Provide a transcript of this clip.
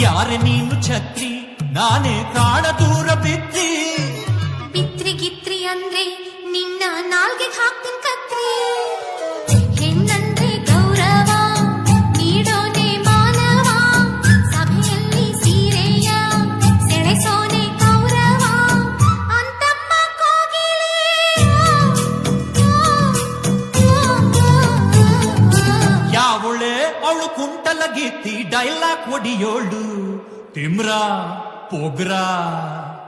ಯಾರೆ ನೀನು ಛತ್ರಿ ನಾನೇ ಕಾಣ ದೂರ ಬಿದ್ದಿ ಬಿತ್ರಿ ಗಿತ್ರಿ ಅಂದ್ರೆ ಅವಳು ಕುಂಟಲ ಗೀತಿ ಡೈಲಾಗ್ ಹೊಡಿಯೋಳು ತಿಮ್ರ ಪೊಗ್ರ ಕುಕ್ಕು